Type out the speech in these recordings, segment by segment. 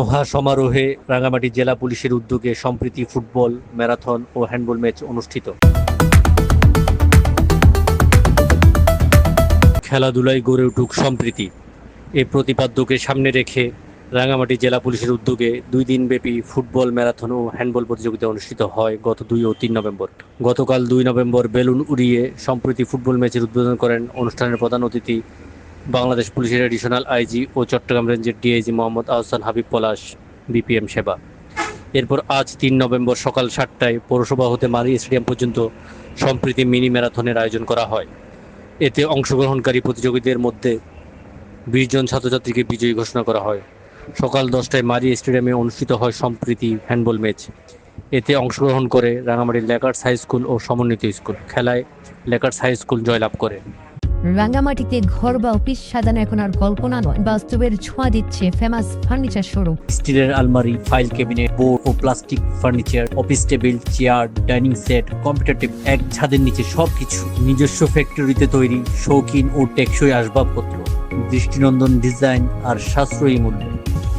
মহা সমারোহে রাঙামাটি জেলা পুলিশের উদ্যোগে সম্প্রীতি ফুটবল, ম্যারাথন ও হ্যান্ডবল ম্যাচ অনুষ্ঠিত। খেলাধুলায় গড়ে উঠুক সম্প্রীতি। এ প্রতিপাদ্যকে সামনে রেখে রাঙামাটি জেলা পুলিশের উদ্যোগে দুই দিনব্যাপী ফুটবল, ম্যারাথন ও হ্যান্ডবল প্রতিযোগিতা অনুষ্ঠিত হয় গত দুই ও তিন নভেম্বর। গতকাল দুই নভেম্বর বেলুন উড়িয়ে সম্প্রতি ফুটবল ম্যাচের উদ্বোধন করেন অনুষ্ঠানের প্রধান অতিথি বাংলাদেশ পুলিশের এডিশনাল আইজি ও চট্টগ্রাম রেঞ্জের ডিআইজি মোহাম্মদ আহসান হাবিব পলাশ বিপিএম সেবা। এরপর আজ তিন নভেম্বর সকাল সাতটায় পৌরসভা হতে মারি স্টেডিয়াম পর্যন্ত সম্প্রীতি মিনি ম্যারাথনের আয়োজন করা হয়। এতে অংশগ্রহণকারী প্রতিযোগীদের মধ্যে বিশ জন ছাত্রছাত্রীকে বিজয়ী ঘোষণা করা হয়। সকাল দশটায় মারি স্টেডিয়ামে অনুষ্ঠিত হয় সম্প্রীতি হ্যান্ডবল ম্যাচ। এতে অংশগ্রহণ করে রাঙামাটির লেকার্স হাই স্কুল ও সমন্বিত স্কুল। খেলায় লেকার্স হাই স্কুল জয়লাভ করে। রাঙ্গামাটিতে ঘর বা অফিস সাজানো এখন আর কল্পনা নয়। বাস্তবের ছোঁয়া দিচ্ছে ফেমাস ফার্নিচার শোরুম। স্টিলের আলমারি ফাইল ক্যাবিনেট বোর্ড ও plastic furniture office table chair dining set computer table এক ছাদের নিচে সবকিছু। নিজস্ব ফ্যাক্টরিতে তৈরি শৌখিন ও টেকসই আসবাবপত্র। দৃষ্টিনন্দন ডিজাইন আর সাশ্রয়ী মূল্য।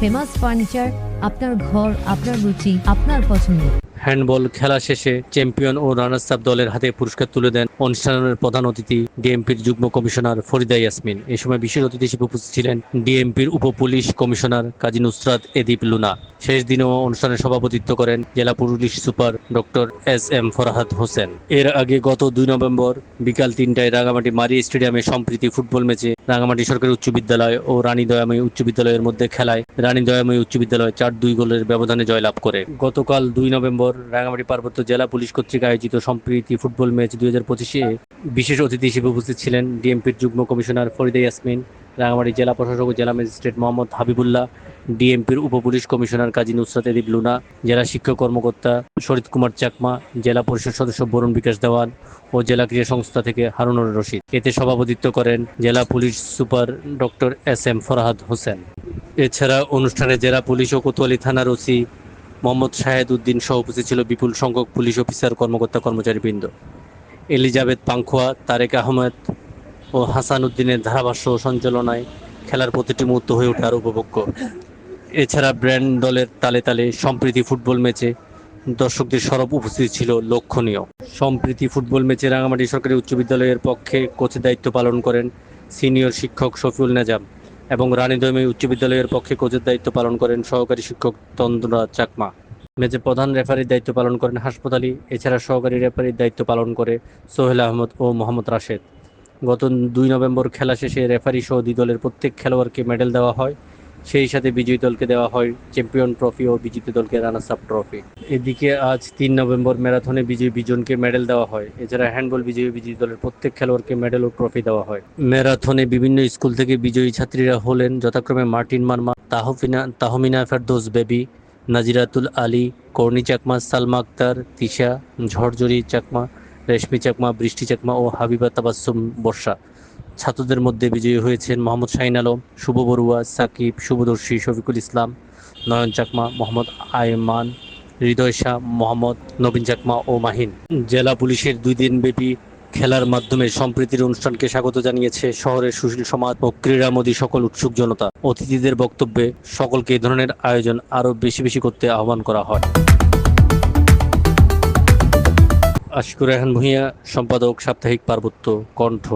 ফেমাস ফার্নিচার আপনার ঘর আপনার রুচি আপনার পছন্দ। হ্যান্ডবল খেলা শেষে চ্যাম্পিয়ন ও রানার্স আপ দলের হাতে পুরস্কার তুলে দেন অনুষ্ঠানের প্রধান অতিথি ডিএমপির যুগ্ম কমিশনার ফরিদা ইয়াসমিন। এ সময় বিশেষ অতিথি হিসেবে উপস্থিত ছিলেন ডিএমপির উপ পুলিশ কমিশনার কাজী নুসরাত এদিপ লুনা। শেষ দিনেও অনুষ্ঠানে সভাপতিত্ব করেন জেলা police super doctor S M Farhad Hossain. এর আগে গত দুই নভেম্বর বিকাল তিনটায় রাঙামাটি মারি স্টেডিয়ামে সম্প্রীতি ফুটবল ম্যাচে রাঙামাটি সরকারি উচ্চ বিদ্যালয় ও রানী দয়াময়ী উচ্চ বিদ্যালয়ের মধ্যে খেলায় রানী দয়াময়ী উচ্চ বিদ্যালয় চার দুই গোলের ব্যবধানে জয়লাভ করে। গতকাল দুই নভেম্বর রাঙামাটি পার্বত্য জেলা পুলিশ কর্তৃক আয়োজিত সম্প্রীতি ফুটবল ম্যাচ দুই হাজার পঁচিশে বিশেষ অতিথি হিসেবে উপস্থিত ছিলেন ডিএমপির যুগ্ম কমিশনার ফরিদা ইয়াসমিন রাঙামাটি জেলা প্রশাসক ও জেলা ম্যাজিস্ট্রেট মোহাম্মদ হাবিবুল্লাহ, ডিএমপির উপ পুলিশ কমিশনার কাজী নুসরাত এদিব লুনা, জেলা শিক্ষক কর্মকর্তা শরীদ কুমার চাকমা, জেলা পরিষদ সদস্য বরুণ বিকাশ দেওয়ান ও জেলা ক্রীড়া সংস্থা থেকে হারুনুর রশিদ। এতে সভাপতিত্ব করেন জেলা police super doctor S M Farhad Hossain. এছাড়া অনুষ্ঠানে জেলা পুলিশ ও কোতোয়ালি থানার ওসি মোহাম্মদ শাহেদ উদ্দিন সহ উপস্থিত ছিল বিপুল সংখ্যক পুলিশ অফিসার, কর্মকর্তা, কর্মচারীবৃন্দ। এলিজাবেথ পাংখোয়া, তারেক আহমেদ ও হাসান উদ্দিনের ধারাভাষ্য সঞ্চালনায় খেলার প্রতিটি মুহূর্ত হয়ে ওঠে ওঠার উপভোগ্য। এছাড়া ব্র্যান্ড দলের তালে তালে সম্প্রীতি ফুটবল ম্যাচে দর্শকদের সরব উপস্থিত ছিল লক্ষণীয়। সম্প্রীতি ফুটবল ম্যাচে রাঙামাটি সরকারি উচ্চ বিদ্যালয়ের পক্ষে কোচের দায়িত্ব পালন করেন সিনিয়র শিক্ষক শফিউল নাজাম এবং রানীদমী উচ্চ বিদ্যালয়ের পক্ষে কোচের দায়িত্ব পালন করেন সহকারী শিক্ষক তন্দ্রা চাকমা। ম্যাচে প্রধান রেফারির দায়িত্ব পালন করেন হাসপাতালি, এছাড়া সহকারী রেফারির দায়িত্ব পালন করে সোহেল আহমদ ও মোহাম্মদ রাশেদ। গত দুই নভেম্বর খেলা শেষে রেফারি সহ দলের প্রত্যেক খেলোয়াড়কে মেডেল দেওয়া হয়। সেই সাথে বিজয়ী দলকে দেওয়া হয় চ্যাম্পিয়ন ট্রফি ও বিজিত দলকে রানার্স আপ ট্রফি। এদিকে আজ তিন নভেম্বর ম্যারাথনে বিজয়ী বিজনকে মেডেল দেওয়া হয়। এছাড়া হ্যান্ডবল বিজয়ী বিজয়ী দলের প্রত্যেক খেলোয়াড়কে মেডেল ও ট্রফি দেওয়া হয়। ম্যারাথনে বিভিন্ন স্কুল থেকে বিজয়ী ছাত্রীরা হলেন যথাক্রমে মার্টিন মার্মা তাহফিনা, তাহমিনা ফেরদোস বেবি, নাজিরাতুল আলী, কর্ণি চাকমা, সালমা আক্তার, তিশা, ঝরঝরি চাকমা রেশমি চাকমা, বৃষ্টি চাকমা ও হাবিবা তাবাসুম বর্ষা। ছাত্রদের মধ্যে বিজয়ী হয়েছেন মোহাম্মদ শাহিন আলম, শুভ বড়ুয়া, সাকিব, শুভদর্শী শফিকুল ইসলাম, নয়ন চাকমা, মোহাম্মদ আয়মান, হৃদয় শাহ, মোহাম্মদ নবীন চাকমা ও মাহিন। জেলা পুলিশের দুই দিনব্যাপী খেলার মাধ্যমে সম্প্রীতির অনুষ্ঠানকে স্বাগত জানিয়েছে শহরের সুশীল সমাজ ও ক্রীড়ামোদী সকল উৎসুক জনতা। অতিথিদের বক্তব্যে সকলকে এই ধরনের আয়োজন আরও বেশি বেশি করতে আহ্বান করা হয়। আশিকুর রেহান ভূঁইয়া সম্পাদক সাপ্তাহিক পার্বত্য কণ্ঠ।